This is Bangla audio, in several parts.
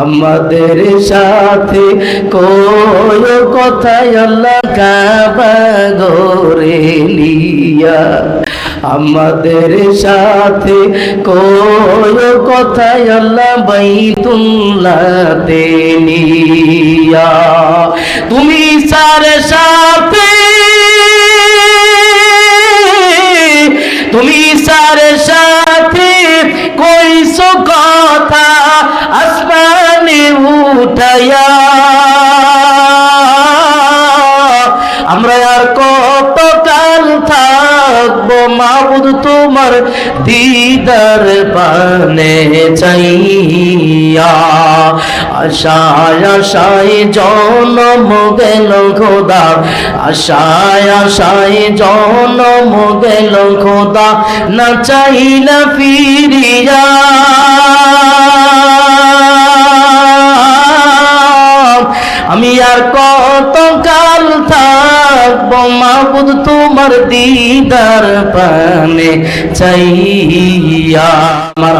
আমাদের সাথে কোয় কথায় আল্লাহ কাবা গরে লিয়া আমাদের সাথে কোয় কথায় আল্লাহ বাইতুল্লাতে নিয়া। তুমি সার সাথে, তুমি সার সাথে কইসো কথা আমরা আর কত কাল থাকব মাবুদ তোমার দিদার পানে চাইয়া। আশায় আশায় জনম গেল খোদা। আশায় আশায় জনম গেল খোদা। না চাইলা ফিরিয়া। আমি আর কত কাল থাকব মাবুদ তোমার দিদার পানে চাইয়া। আমার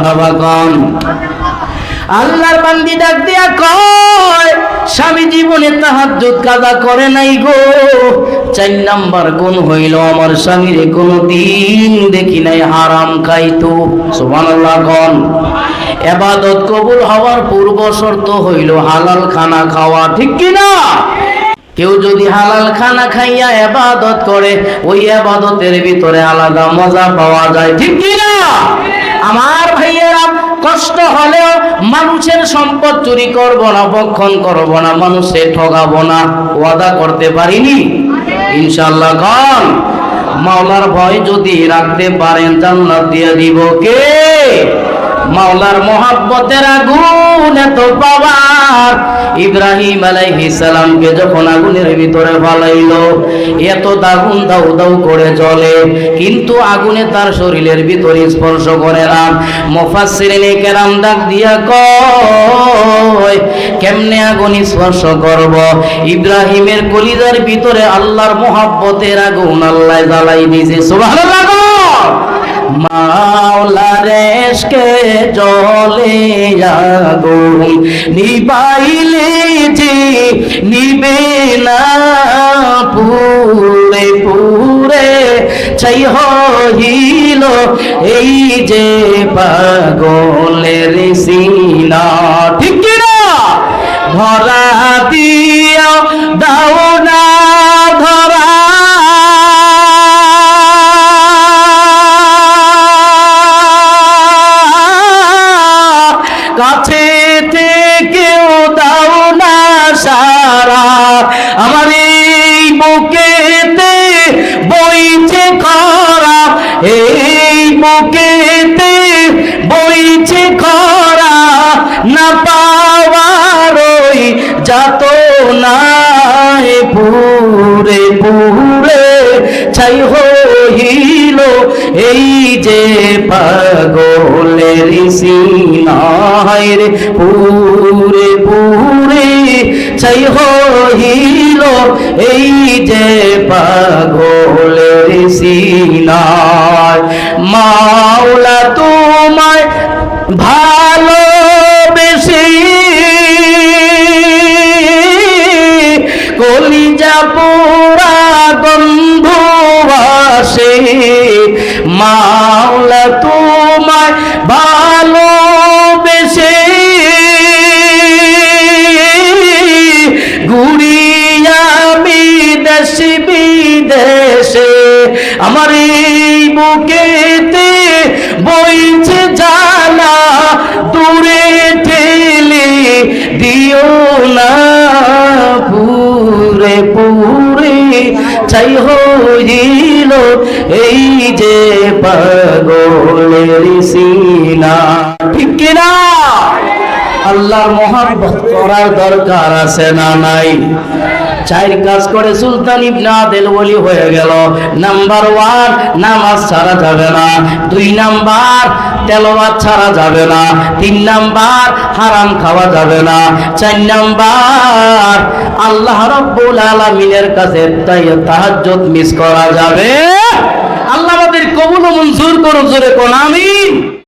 আল্লাহর বান্দি ডাক দিয়া কয় স্বামী জীবনে তাহাজ্জুদ কাজা করে নাই গো। চার নাম্বার গুণ হইল আমার স্বামীরে কোনো দিন দেখি নাই হারাম খাইতো। সুবহানাল্লাহ কন এবাদত কবুল হওয়ার পূর্ব শর্ত হইল হালাল খানা খাওয়া, ঠিক কি না? কেউ যদি হালাল খানা খাইয়া এবাদত করে, ওই এবাদতের ভিতরে আলাদা মজা পাওয়া যায়, ঠিক কি না? আমার কষ্ট হলেও মানুষের সম্পদ চুরি করব না, বক্ষণ করব না মানুষের ঠগাবো না, ওয়াদা করতে পারিনি? ইনশাল্লাহ কন মাওলার ভয় যদি রাখতে পারেন, জান্নাত দিয়ে দিব কে? মাওলার মোহাব্বতের আগুন এত পাওয়ার। ইব্রাহিম আলাইহিস সালামকে যখন আগুনের ভিতরে ফালাইলো, এত দাগুন দাউ দাউ করে জ্বলে, কিন্তু আগুনে তার শরীরের ভিতরে স্পর্শ করে না। মুফাসসিরিনে কেরাম ডাক দিয়া কয়, কেমনে আগুন স্পর্শ করব? ইব্রাহিমের কলিজার ভিতরে আল্লাহর মোহাব্বতের আগুন আল্লাহ জ্বালাই দিয়েছে। সুবহানাল্লাহ মাওলারেশকে জলে আগুন নিবাইলে যে নিবে না পুরে পুরে চাই হইল এই যে পাগলের সিনা। ঠিক না ধরা দিয়া দাও না বুকেতে বইছে খরা, না পাওয়ার ওই যাত না পুরে পুরে ছাই হইল এই যে পাগলের সিনায় রে, পুরে পুরে ছাই হইল এই যে পাগলের সিনায় মাওলা তোমায় ভালো বেশি কলিজা পোড়া বন্ধু আসে মাওলা তোমায় ভালো বেশে ঘুরিয়া বিদেশ বিদেশে, আমার এই বুকেতে পুরে চাই হইল এই যে পাগলের সিনা। ঠিক আল্লাহর মহাব্বত করার দরকার আছে না নাই? চার কাজ করে সুলতান ইবনে আদেল হয়ে গেল। নাম্বার ওয়ান, নামাজ ছাড়া যাবে না। দুই নাম্বার, তেলাওয়াত ছাড়া যাবে না। তিন নাম্বার, হারাম খাওয়া যাবে না। চার নাম্বার আল্লাহ রাব্বুল আলামিনের কাছে তাই তাহাজ্জুদ মিস করা যাবে। আল্লাহ আমাদের কবুল মঞ্জুর করুন, জোরে কোন আমিন।